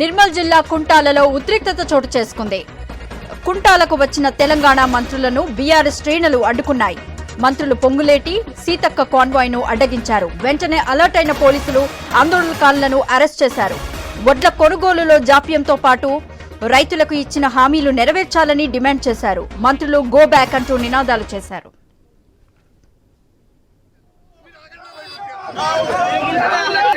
నిర్మల్ జిల్లా కుంటాలలో ఉద్రిక్తత చోటు చేసుకుంది. కుంటాలకు వచ్చిన తెలంగాణ మంత్రులను బీఆర్ఎస్ శ్రేణులు అడ్డుకున్నాయి. మంత్రులు పొంగులేటి సీతక్క కాన్వాయ్ను అడ్డగించారు. వెంటనే అలర్ట్ అయిన పోలీసులు ఆందోళనకారులను అరెస్ట్ చేశారు. వడ్ల కొనుగోలులో జాప్యంతో పాటు రైతులకు ఇచ్చిన హామీలు నెరవేర్చాలని డిమాండ్ చేశారు. మంత్రులు గో బ్యాక్ అంటూ నినాదాలు చేశారు.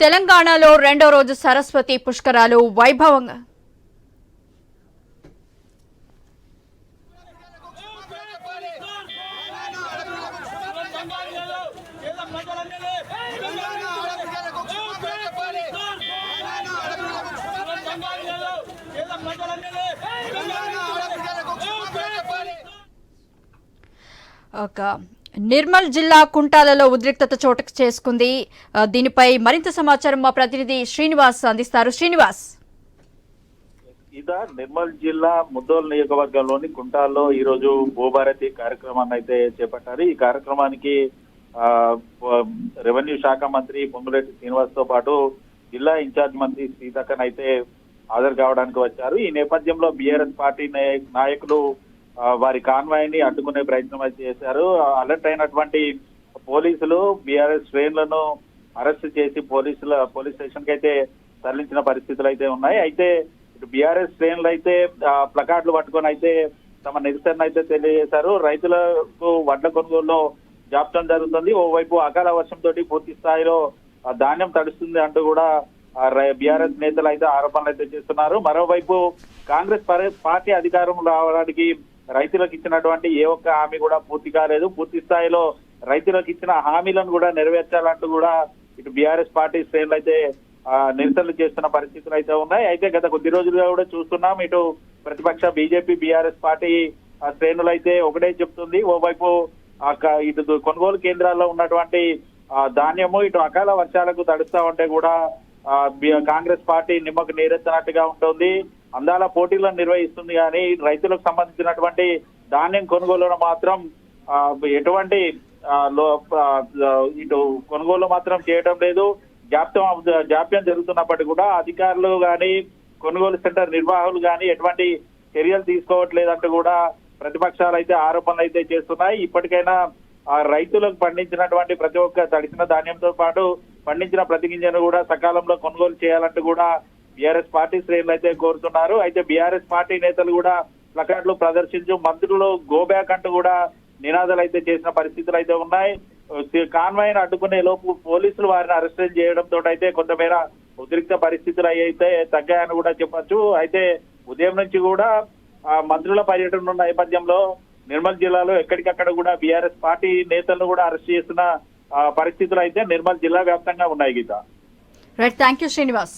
తెలంగాణలో రెండో రోజు సరస్వతి పుష్కరాలు వైభవంగా ఒక నిర్మల్ జిల్లా కుంటాలలో ఉద్రిక్తత చోటు చేసుకుంది. దీనిపై మరింత సమాచారం మా ప్రతినిధి శ్రీనివాస్ అందిస్తారు. శ్రీనివాస్. ఇదా నిర్మల్ జిల్లా ముద్దోల్ నియోజకవర్గంలోని కుంటాల్లో ఈ రోజు భూభారతి కార్యక్రమాన్ని అయితే చేపట్టారు. ఈ కార్యక్రమానికి ఆ, రెవెన్యూ శాఖ మంత్రి పొంగులేటి శ్రీనివాస్తో పాటు జిల్లా ఇన్ఛార్జ్ మంత్రి సీతక్కన్ అయితే హాజరు కావడానికి వచ్చారు. ఈ నేపథ్యంలో బీఆర్ఎస్ పార్టీ నాయకులు వారి కాన్వాయ్ని అడ్డుకునే ప్రయత్నం అయితే చేశారు. అలర్ట్ అయినటువంటి పోలీసులు బీఆర్ఎస్ శ్రేణులను అరెస్ట్ చేసి పోలీసుల పోలీస్ స్టేషన్కి అయితే తరలించిన పరిస్థితులు అయితే ఉన్నాయి. అయితే ఇటు బీఆర్ఎస్ శ్రేణులు అయితే ప్లకార్డులు పట్టుకొని అయితే తమ నిరసన అయితే తెలియజేశారు. రైతులకు వడ్ల కొనుగోలులో జాప్యం జరుగుతుంది. ఓవైపు అకాల వర్షంతో పూర్తి స్థాయిలో ఆ, ధాన్యం తడుస్తుంది అంటూ కూడా బీఆర్ఎస్ నేతలు అయితే ఆరోపణలు అయితే చేస్తున్నారు. మరోవైపు కాంగ్రెస్ పార్టీ అధికారం రావడానికి రైతులకు ఇచ్చినటువంటి ఏ ఒక్క హామీ కూడా పూర్తి కాలేదు పూర్తి స్థాయిలో రైతులకు ఇచ్చిన హామీలను కూడా నెరవేర్చాలంటూ కూడా ఇటు బీఆర్ఎస్ పార్టీ శ్రేణులు అయితే నిరసనలు చేస్తున్న పరిస్థితులు అయితే ఉన్నాయి. అయితే గత కొద్ది రోజులుగా కూడా చూస్తున్నాం ఇటు ప్రతిపక్ష బీజేపీ బీఆర్ఎస్ పార్టీ ఆ, శ్రేణులు అయితే ఒకటే చెప్తుంది. ఓవైపు ఇటు కొనుగోలు కేంద్రాల్లో ఉన్నటువంటి ధాన్యము ఇటు అకాల వర్షాలకు తడుస్తా ఉంటే కూడా కాంగ్రెస్ పార్టీ నిమ్మకు నీరెత్తనట్టుగా ఉంటుంది. అందాల పోటీలను నిర్వహిస్తుంది కానీ రైతులకు సంబంధించినటువంటి ధాన్యం కొనుగోలులో మాత్రం ఎటువంటి లో- ఇటు కొనుగోలు మాత్రం చేయడం లేదు. జాప్యం జాప్యం జరుగుతున్నప్పటికీ కూడా అధికారులు కానీ కొనుగోలు సెంటర్ నిర్వాహకులు కానీ ఎటువంటి చర్యలు తీసుకోవట్లేదంటూ కూడా ప్రతిపక్షాలు అయితే ఆరోపణలు అయితే చేస్తున్నాయి. ఇప్పటికైనా ఆ రైతులకు పండించినటువంటి ప్రతి ఒక్క తడిసిన ధాన్యంతో పాటు పండించిన ప్రతి గింజను కూడా సకాలంలో కొనుగోలు చేయాలంటూ కూడా బీఆర్ఎస్ పార్టీ శ్రేణులు అయితే కోరుతున్నారు. అయితే బీఆర్ఎస్ పార్టీ నేతలు కూడా ప్లకార్డులు ప్రదర్శించు మంత్రులు గోబ్యాక్ అంటూ కూడా నినాదాలు అయితే చేసిన పరిస్థితులు అయితే ఉన్నాయి కాన్వాయ్ అడ్డుకునే లోపు పోలీసులు వారిని అరెస్ట్ చేయడంతో అయితే కొంతమేర ఉద్రిక్త పరిస్థితులు అయితే తగ్గాయని కూడా చెప్పచ్చు. అయితే ఉదయం నుంచి కూడా ఆ మంత్రుల పర్యటన ఉన్న నేపథ్యంలో నిర్మల్ జిల్లాలో ఎక్కడికక్కడ కూడా బీఆర్ఎస్ పార్టీ నేతలను కూడా అరెస్ట్ చేసిన ఆ, పరిస్థితులు అయితే నిర్మల్ జిల్లా వ్యాప్తంగా ఉన్నాయి Geetha. Right thank you Srinivas